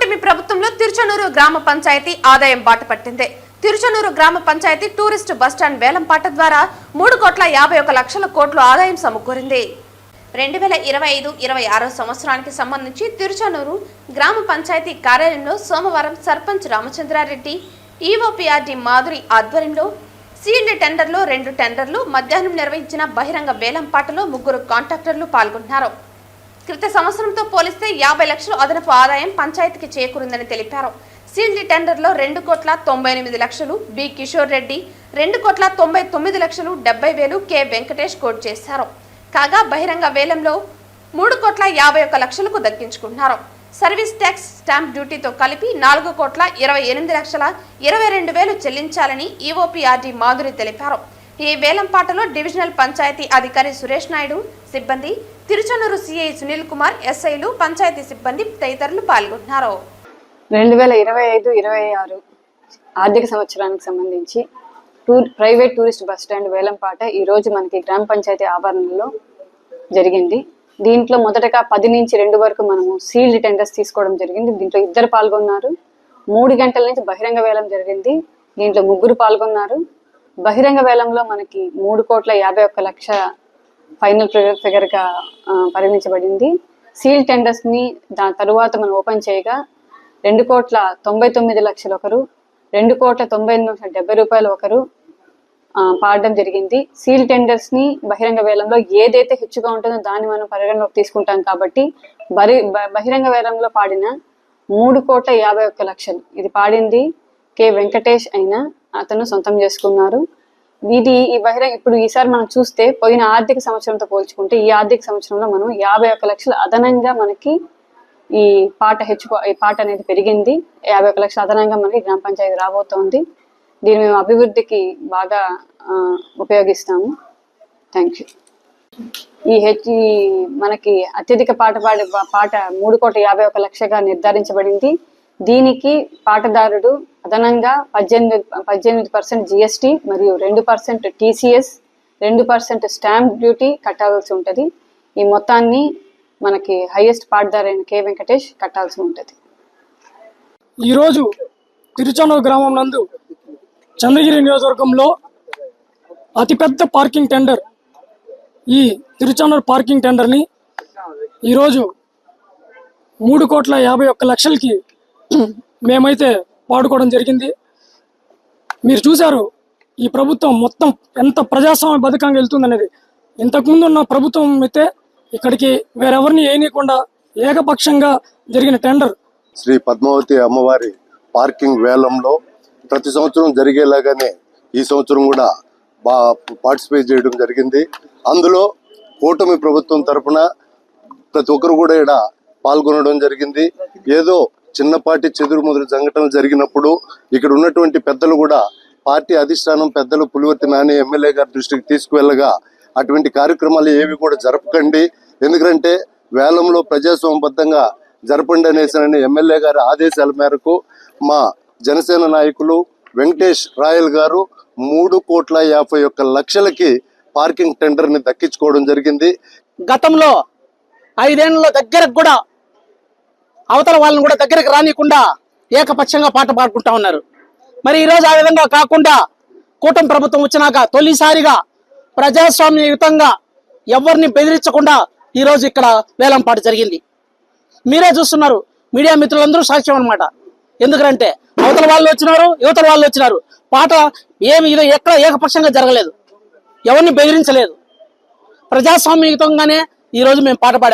కూటమి ప్రభుత్వంలో తిరుచనూరు గ్రామ పంచాయతీ ఆదాయం బాట పట్టింది. తిరుచనూరు గ్రామ పంచాయతీ టూరిస్టు బస్టాండ్ వేలంపాట ద్వారా మూడు కోట్ల యాభై ఒక లక్షల కోట్లు ఆదాయం సమకూరింది. రెండు వేల ఇరవై ఐదు ఇరవై ఆరో సంవత్సరానికి సంబంధించి తిరుచనూరు గ్రామ పంచాయతీ కార్యాలయంలో సోమవారం సర్పంచ్ రామచంద్రారెడ్డి ఈఓపీఆర్డి మాధురి ఆధ్వర్యంలో సీల్డ్ టెండర్లో రెండు టెండర్లు మధ్యాహ్నం నిర్వహించిన బహిరంగ వేలంపాటలో ముగ్గురు కాంట్రాక్టర్లు పాల్గొన్నారు. క్రిత సంవత్సరంతో పోలిస్తే యాభై లక్షల అదనపు ఆదాయం పంచాయతీకి చేకూరిందని తెలిపారు. సీల్డ్ టెండర్లో రెండు కోట్ల తొంభై ఎనిమిది లక్షలు బి కిషోర్ రెడ్డి రెండు కోట్ల తొంభై తొమ్మిది లక్షలు డెబ్బై వేలు కె వెంకటేష్ కోట్ చేశారు. కాగా బహిరంగ వేలంలో మూడు కోట్ల యాభై ఒక్క లక్షలకు దక్కించుకున్నారు సర్వీస్ ట్యాక్స్ స్టాంప్ డ్యూటీతో కలిపి నాలుగు కోట్ల ఇరవై ఎనిమిది లక్షల ఇరవై రెండు వేలు చెల్లించాలని ఈఓపీఆర్డీ మాధురి తెలిపారు. ఈ వేలంపాటలో డివిజనల్ పంచాయతీ అధికారి సురేష్ నాయుడు సిబ్బంది తిరుచనూరు సిఐ సునీల్ కుమార్ ఎస్ఐలు పంచాయతీ సిబ్బంది తదితరులు పాల్గొన్నారు. రెండు వేల ఇరవై ఐదు ఇరవై ఆరు ఆర్థిక సంవత్సరానికి సంబంధించి tour private tourist bus stand వేలంపాట ఈరోజు మనకి గ్రామ పంచాయతీ ఆవరణలో జరిగింది. దీంట్లో మొదటగా పది నుంచి రెండు వరకు మనము సీల్డ్ టెండర్స్ తీసుకోవడం జరిగింది. దీంట్లో ఇద్దరు పాల్గొన్నారు. మూడు గంటల నుంచి బహిరంగ వేలం జరిగింది. దీంట్లో ముగ్గురు పాల్గొన్నారు. బహిరంగ వేలంలో మనకి మూడు కోట్ల యాభై ఒక్క లక్ష ఫైనల్ ఫిగర్గా పరిగణించబడింది. సీల్ టెండర్స్ని దాని తరువాత మనం ఓపెన్ చేయగా రెండు కోట్ల తొంభై తొమ్మిది లక్షలు ఒకరు రెండు కోట్ల తొంభై ఎనిమిది లక్షల డెబ్బై రూపాయలు ఒకరు పాడడం జరిగింది. సీల్ టెండర్స్ని బహిరంగ వేలంలో ఏదైతే హెచ్చుగా ఉంటుందో దాన్ని మనం పరిగణలోకి తీసుకుంటాం కాబట్టి బరి బ- బహిరంగ వేలంలో పాడిన మూడు కోట్ల యాభై ఒక్క లక్షలు. ఇది పాడింది కె వెంకటేష్ అయిన అతను సొంతం చేసుకున్నారు. ఇది ఈ బహిరంగ ఇప్పుడు ఈసారి మనం చూస్తే పోయిన ఆర్థిక సంవత్సరంతో పోల్చుకుంటే ఈ ఆర్థిక సంవత్సరంలో మనం యాభై ఒక్క లక్షలు అదనంగా మనకి ఈ పాట హెచ్చు ఈ పాట అనేది పెరిగింది. యాభై ఒక్క లక్షల అదనంగా మనకి గ్రామ పంచాయతీ రాబోతోంది. దీన్ని మేము అభివృద్ధికి బాగా ఉపయోగిస్తాము. Thank you. ఈ హెచ్ ఈ మనకి అత్యధిక పాట పాడే పాట మూడు కోట్ల యాభై ఒక లక్షగా నిర్ధారించబడింది. దీనికి పాటదారుడు అదనంగా పద్దెనిమిది పద్దెనిమిది పర్సెంట్ జిఎస్టీ మరియు రెండు పర్సెంట్ టీసీఎస్ రెండు పర్సెంట్ స్టాంప్ డ్యూటీ కట్టాల్సి ఉంటుంది. ఈ మొత్తాన్ని మనకి హైయెస్ట్ పాటదారైన కె వెంకటేష్ కట్టాల్సి ఉంటుంది. ఈరోజు తిరుచనూరు గ్రామం నందు చంద్రగిరి నియోజకవర్గంలో అతిపెద్ద పార్కింగ్ టెండర్ ఈ తిరుచనూరు పార్కింగ్ టెండర్ని ఈరోజు మూడు కోట్ల యాభై ఒక్క లక్షలకి మేమైతే వాడుకోవడం జరిగింది. మీరు చూశారు ఈ ప్రభుత్వం మొత్తం ఎంత ప్రజాస్వామ్య బతకంగా వెళ్తుందనేది. ఇంతకుముందు ఉన్న ప్రభుత్వం అయితే ఇక్కడికి వేరెవరిని వేయనీయకుండా ఏకపక్షంగా జరిగిన టెండర్. శ్రీ పద్మావతి అమ్మవారి పార్కింగ్ వేలంలో ప్రతి సంవత్సరం జరిగేలాగానే ఈ సంవత్సరం కూడా బా పార్టిసిపేట్ చేయడం జరిగింది. అందులో కూటమి ప్రభుత్వం తరఫున ప్రతి ఒక్కరు కూడా ఇక్కడ పాల్గొనడం జరిగింది. ఏదో చిన్నపాటి చెదురుముదురు సంఘటనలు జరిగినప్పుడు ఇక్కడ ఉన్నటువంటి పెద్దలు కూడా పార్టీ అధిష్టానం పెద్దలు పులివర్తి నాని ఎమ్మెల్యే గారి దృష్టికి తీసుకువెళ్ళగా అటువంటి కార్యక్రమాలు ఏవి కూడా జరపకండి. ఎందుకంటే వేలంలో ప్రజాస్వామ్యబద్ధంగా జరపండి అనేసిన ఎమ్మెల్యే గారి ఆదేశాల మేరకు మా జనసేన నాయకులు వెంకటేష్ రాయల్ గారు మూడు కోట్ల యాభై ఒక్క లక్షలకి పార్కింగ్ టెండర్ని దక్కించుకోవడం జరిగింది. గతంలో ఐదేళ్ళలో దగ్గరకు కూడా అవతల వాళ్ళని కూడా దగ్గరకు రానియకుండా ఏకపక్షంగా పాట పాడుకుంటా ఉన్నారు. మరి ఈరోజు ఆ విధంగా కాకుండా కూటమి ప్రభుత్వం వచ్చినాక తొలిసారిగా ప్రజాస్వామ్యయుతంగా ఎవరిని బెదిరించకుండా ఈరోజు ఇక్కడ వేలంపాట జరిగింది. మీరే చూస్తున్నారు. మీడియా మిత్రులందరూ సాక్ష్యం అన్నమాట. ఎందుకంటే అవతల వాళ్ళు వచ్చినారు యువతల వాళ్ళు వచ్చినారు. పాట ఏమి ఇది ఎక్కడ ఏకపక్షంగా జరగలేదు. ఎవరిని బెదిరించలేదు. ప్రజాస్వామ్యయుతంగానే ఈరోజు మేము పాట పాడాం.